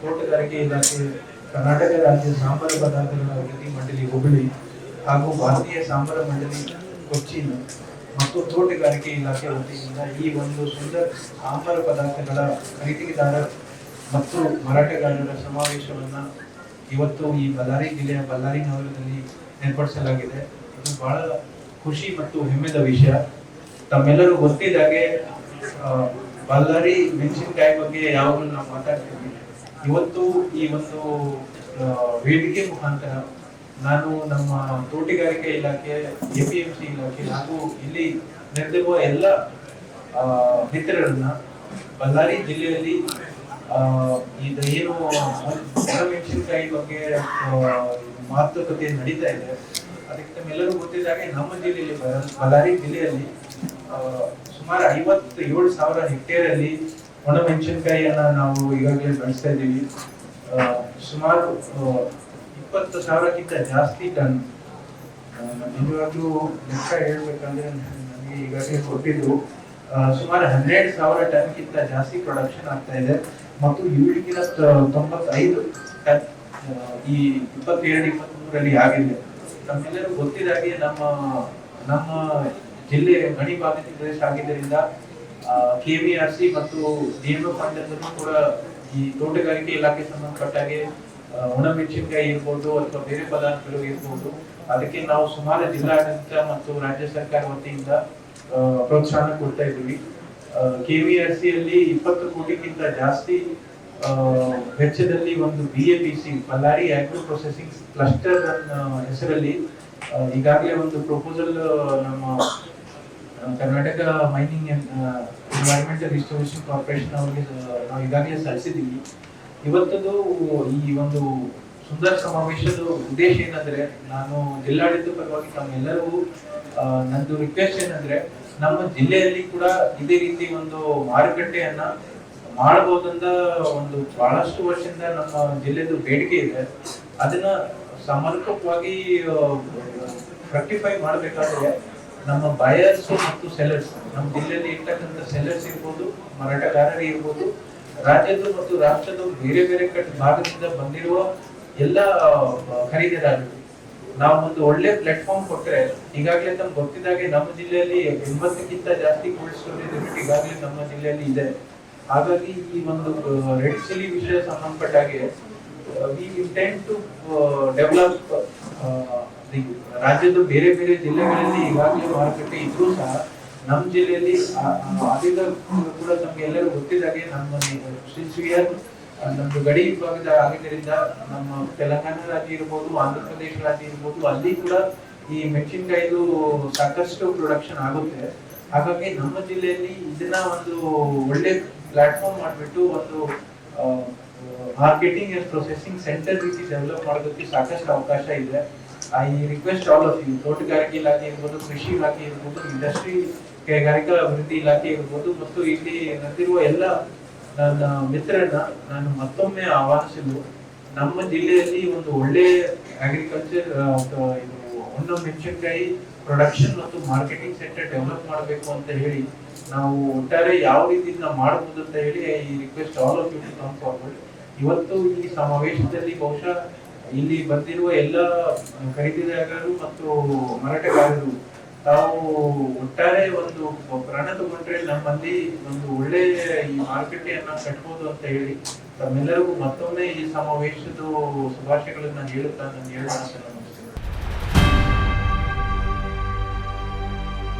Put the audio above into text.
ತೋಟಗಾರಿಕೆ ಇಲಾಖೆ ಕರ್ನಾಟಕ ರಾಜ್ಯ ಸಾಂಬಾರ ಪದಾರ್ಥಗಳ ಅಭಿವೃದ್ಧಿ ಮಂಡಳಿ ಹುಬ್ಬಳ್ಳಿ ಹಾಗೂ ಭಾರತೀಯ ಸಾಂಬಾರ ಮಂಡಳಿ ಕೊಚ್ಚಿನ್ ಮತ್ತು ತೋಟಗಾರಿಕೆ ಇಲಾಖೆ ವತಿಯಿಂದ ಈ ಒಂದು ಸುಂದರ ಸಾಂಬಾರ ಪದಾರ್ಥಗಳ ಖರೀದಿದಾರ ಮತ್ತು ಮಾರಾಟಗಾರರ ಸಮಾವೇಶವನ್ನು ಇವತ್ತು ಈ ಬಳ್ಳಾರಿ ಜಿಲ್ಲೆಯ ಬಳ್ಳಾರಿ ನಗರದಲ್ಲಿ ಏರ್ಪಡಿಸಲಾಗಿದೆ. ಇದು ಬಹಳ ಖುಷಿ ಮತ್ತು ಹೆಮ್ಮೆದ ವಿಷಯ. ತಮ್ಮೆಲ್ಲರೂ ಗೊತ್ತಿದ್ದಾಗೆ ಬಳ್ಳಾರಿ ಮೆಣಸಿನಕಾಯಿ ಬಗ್ಗೆ ಯಾವಾಗಲೂ ನಾವು ಮಾತಾಡ್ತೀವಿ ಇವತ್ತು ಈ ಒಂದು ವೇದಿಕೆ ಮುಖಾಂತರ ನಾನು ನಮ್ಮ ತೋಟಗಾರಿಕೆ ಇಲಾಖೆ ಸಿ ಇಲಾಖೆ ಹಾಗೂ ಇಲ್ಲಿ ನೆರೆದಿರುವ ಎಲ್ಲ ಮಿತ್ರರನ್ನ ಬಳ್ಳಾರಿ ಜಿಲ್ಲೆಯಲ್ಲಿ ಇದು ಏನು ಒಣಮೆಣಸಿನಕಾಯಿ ಬಗ್ಗೆ ಮಾತುಕತೆ ನಡೀತಾ ಇದೆ. ಅದಕ್ಕೆ ತಮ್ಮೆಲ್ಲರೂ ಗೊತ್ತಿದ್ದಾಗೆ ನಮ್ಮ ಜಿಲ್ಲೆಯಲ್ಲಿ ಬಳ್ಳಾರಿ ಜಿಲ್ಲೆಯಲ್ಲಿ ಸುಮಾರು ಐವತ್ತು ಏಳು ಸಾವಿರ ಹೆಕ್ಟೇರ್ ಅಲ್ಲಿ ಒಣಮೆಣಸಿನಕಾಯಿಯನ್ನ ನಾವು ಈಗಾಗಲೇ ಬೆಳೆಸ್ತಾ ಇದ್ದೀವಿ. ಸುಮಾರು ಇಪ್ಪತ್ತು ಸಾವಿರಕ್ಕಿಂತ ಜಾಸ್ತಿ ಟನ್ ನಿಜವಾಗ್ಲೂ ಲೆಕ್ಕ ಹೇಳ್ಬೇಕಂದ್ರೆ ನನಗೆ ಈಗಾಗಲೇ ಕೊಟ್ಟಿದ್ದು ಸುಮಾರು ಹನ್ನೆರಡು ಸಾವಿರ ಟನ್ಗಿಂತ ಜಾಸ್ತಿ ಪ್ರೊಡಕ್ಷನ್ ಆಗ್ತಾ ಇದೆ. ಮತ್ತು ಇವುಗಳಿಗಿನ ತೊಂಬತ್ತೈದು ಟನ್ ಈ ಇಪ್ಪತ್ತೆರಡು, ಇಪ್ಪತ್ಮೂರರಲ್ಲಿ ಆಗಿದೆ. ನಮ್ಮೆಲ್ಲರೂ ಗೊತ್ತಿದ್ದಾಗೆ ನಮ್ಮ ನಮ್ಮ ಜಿಲ್ಲೆ ಗಣಿ ಬಾಧಿತ ಪ್ರದೇಶ ಆಗಿದ್ದರಿಂದ ಕೆವಿಆರ್ಸಿ ಮತ್ತು ಡಿಎಂಒ ಫಂಡ್ ಕೂಡ ಈ ತೋಟಗಾರಿಕೆ ಇಲಾಖೆ ಸಂಬಂಧಪಟ್ಟಾಗೆ ಒಣಮೆಣಸಿನಕಾಯಿ ಇರ್ಬೋದು ಅಥವಾ ಬೇರೆ ಪದಾರ್ಥಗಳು ಇರ್ಬೋದು ಅದಕ್ಕೆ ನಾವು ಸುಮಾರು ಜಿಲ್ಲಾಡಳಿತ ಮತ್ತು ರಾಜ್ಯ ಸರ್ಕಾರ ವತಿಯಿಂದ ಆ, ಪ್ರೋತ್ಸಾಹ ಕೊಡ್ತಾ ಇದ್ದೀವಿ. ಕೆವಿಆರ್ಸಿ ಅಲ್ಲಿ ಇಪ್ಪತ್ತು ಕೋಟಿಗಿಂತ ಜಾಸ್ತಿ ವೆಚ್ಚದಲ್ಲಿ ಒಂದು B A P C Bellary agro processing cluster ಹೆಸರಲ್ಲಿ ಈಗಾಗಲೇ ಒಂದು ಪ್ರಪೋಸಲ್ ನಮ್ಮ Karnataka mining environmental restoration corporation ಅವರಿಗೆ ನಾವು ಈಗಾಗಲೇ ಸಲ್ಲಿಸಿದ್ದೀವಿ. ಇವತ್ತದು, ಈ ಒಂದು ಸುಂದರ ಸಮಾವೇಶದ ಉದ್ದೇಶ ಏನಂದ್ರೆ, ನಾನು ಜಿಲ್ಲಾಡಳಿತ ಪರವಾಗಿ ತಮ್ಮೆಲ್ಲರಿಗೂ ನಂದು ರಿಕ್ವೆಸ್ಟ್ ಏನಂದ್ರೆ, ನಮ್ಮ ಜಿಲ್ಲೆಯಲ್ಲಿ ಕೂಡ ಇದೇ ರೀತಿ ಒಂದು ಮಾರುಕಟ್ಟೆಯನ್ನ ಮಾಡಬಹುದಂತ ಒಂದು ಬಹಳಷ್ಟು ವರ್ಷದಿಂದ ನಮ್ಮ ಜಿಲ್ಲೆದು ಬೇಡಿಕೆ ಇದೆ. ಅದನ್ನ ಸಮರ್ಪಕವಾಗಿ ರೆಕ್ಟಿಫೈ ಮಾಡಬೇಕಾದ್ರೆ ನಮ್ಮ ಬಯರ್ಸ್ ಮತ್ತು ಸೆಲ್ಲರ್ಸ್ ನಮ್ಮ ಜಿಲ್ಲೆಯಲ್ಲಿ ಇರ್ತಕ್ಕಂಥ ಸೆಲರ್ಸ್ ಇರ್ಬೋದು, ಮಾರಾಟಗಾರರು ಇರ್ಬೋದು ರಾಜ್ಯದ ಮತ್ತು ರಾಷ್ಟ್ರದ ಬೇರೆ ಬೇರೆ ಕಡೆ ಭಾಗದಿಂದ ಬಂದಿರುವ ಎಲ್ಲ ಖರೀದಿದಾರರು. ನಾವು ಒಂದು ಒಳ್ಳೆ ಪ್ಲಾಟ್ಫಾರ್ಮ್ ಕೊಟ್ಟರೆ ಈಗಾಗಲೇ ನಮ್ಗೆ ಗೊತ್ತಿದ್ದಾಗೆ ನಮ್ಮ ಜಿಲ್ಲೆಯಲ್ಲಿ ಎಂಬತ್ತಕ್ಕಿಂತ ಜಾಸ್ತಿ ಕೋಲ್ಡ್ ಸ್ಟೋರೇಜ್ ಯೂನಿಟ್ ಈಗಾಗಲೇ ನಮ್ಮ ಜಿಲ್ಲೆಯಲ್ಲಿ ಇದೆ. ಹಾಗಾಗಿ ಈ ಒಂದು ರೆಡ್ ಸಿಲಿ ವಿಷಯ ಸಂಬಂಧಪಟ್ಟಾಗೆ ವಿ ಇಂಟೆಂಟ್ ಟು ಡೆವಲಪ್ ರಾಜ್ಯದ ಬೇರೆ ಬೇರೆ ಜಿಲ್ಲೆಗಳಲ್ಲಿ ಈಗಾಗಲೇ ಮಾರುಕಟ್ಟೆ ಇದ್ರೂ ಸಹ ನಮ್ಮ ಜಿಲ್ಲೆಯಲ್ಲಿ ಕೂಡ ನಮ್ಗೆ ಎಲ್ಲರೂ ಗೊತ್ತಿದ್ದಾಗೆ ನಮ್ಮ ಸಿನ್ಸಿಯರ್ ನಮ್ದು ಗಡಿ ವಿಭಾಗದ ಆಗಿದ್ದರಿಂದ ನಮ್ಮ ತೆಲಂಗಾಣ ರಾಜ್ಯ ಇರ್ಬೋದು, ಆಂಧ್ರ ಪ್ರದೇಶ ರಾಜ್ಯ ಇರ್ಬೋದು, ಅಲ್ಲಿ ಕೂಡ ಈ ಮೆಣಸಿನಕಾಯಿದು ಸಾಕಷ್ಟು ಪ್ರೊಡಕ್ಷನ್ ಆಗುತ್ತೆ. ಹಾಗಾಗಿ ನಮ್ಮ ಜಿಲ್ಲೆಯಲ್ಲಿ ಇದನ್ನ ಒಂದು ಒಳ್ಳೆ ಪ್ಲಾಟ್ಫಾರ್ಮ್ ಮಾಡಿಬಿಟ್ಟು ಒಂದು ಮಾರ್ಕೆಟಿಂಗ್ ಅಂಡ್ ಪ್ರೊಸೆಸಿಂಗ್ ಸೆಂಟರ್ ರೀತಿ ಡೆವಲಪ್ ಮಾಡೋದಕ್ಕೆ ಸಾಕಷ್ಟು ಅವಕಾಶ ಇದೆ. I request all of you ತೋಟಗಾರಿಕೆ ಇಲಾಖೆ ಇರ್ಬೋದು, ಕೃಷಿ ಇಲಾಖೆ ಇರ್ಬೋದು ಇಂಡಸ್ಟ್ರಿ ಕೈಗಾರಿಕಾ ಅಭಿವೃದ್ಧಿ ಇಲಾಖೆ ಇರ್ಬೋದು, ಮತ್ತು ಇಲ್ಲಿ ನಡೆದಿರುವ ಎಲ್ಲ ನನ್ನ ಮಿತ್ರರನ್ನ ನಾನು ಮತ್ತೊಮ್ಮೆ ಆಹ್ವಾನಿಸಿದ್ದು ನಮ್ಮ ಜಿಲ್ಲೆಯಲ್ಲಿ ಒಂದು ಒಳ್ಳೆ ಅಗ್ರಿಕಲ್ಚರ್ ಒಂದು ಮೆಣಸಿನಕಾಯಿ ಪ್ರೊಡಕ್ಷನ್ ಮತ್ತು ಮಾರ್ಕೆಟಿಂಗ್ ಸೆಂಟರ್ ಡೆವಲಪ್ ಮಾಡಬೇಕು ಅಂತ ಹೇಳಿ ನಾವು ಒಟ್ಟಾರೆ ಯಾವ ರೀತಿ ಮಾಡಬಹುದು ಅಂತ ಹೇಳಿ ಈ request all of you to come ಇವತ್ತು ಈ ಸಮಾವೇಶದಲ್ಲಿ ಬಹುಶಃ ಇಲ್ಲಿ ಬಂದಿರುವ ಎಲ್ಲ ಖರೀದಿದಾರರು ಮತ್ತು ಮಾರಾಟಗಾರರು, ತಾವು ಒಟ್ಟಾರೆ ಒಂದು ಪ್ರಾಣ ತಗೊಂಡ್ರೆ ನಮ್ಮಲ್ಲಿ ಒಂದು ಒಳ್ಳೆ ಈ ಮಾರುಕಟ್ಟೆಯನ್ನ ಕಟ್ಬೋದು ಅಂತ ಹೇಳಿ ತಮ್ಮೆಲ್ಲರಿಗೂ ಮತ್ತೊಮ್ಮೆ ಈ ಸಮಾವೇಶದ ಶುಭಾಶಯಗಳನ್ನ ಹೇಳುತ್ತಾ ನಾನು ಹೇಳುವ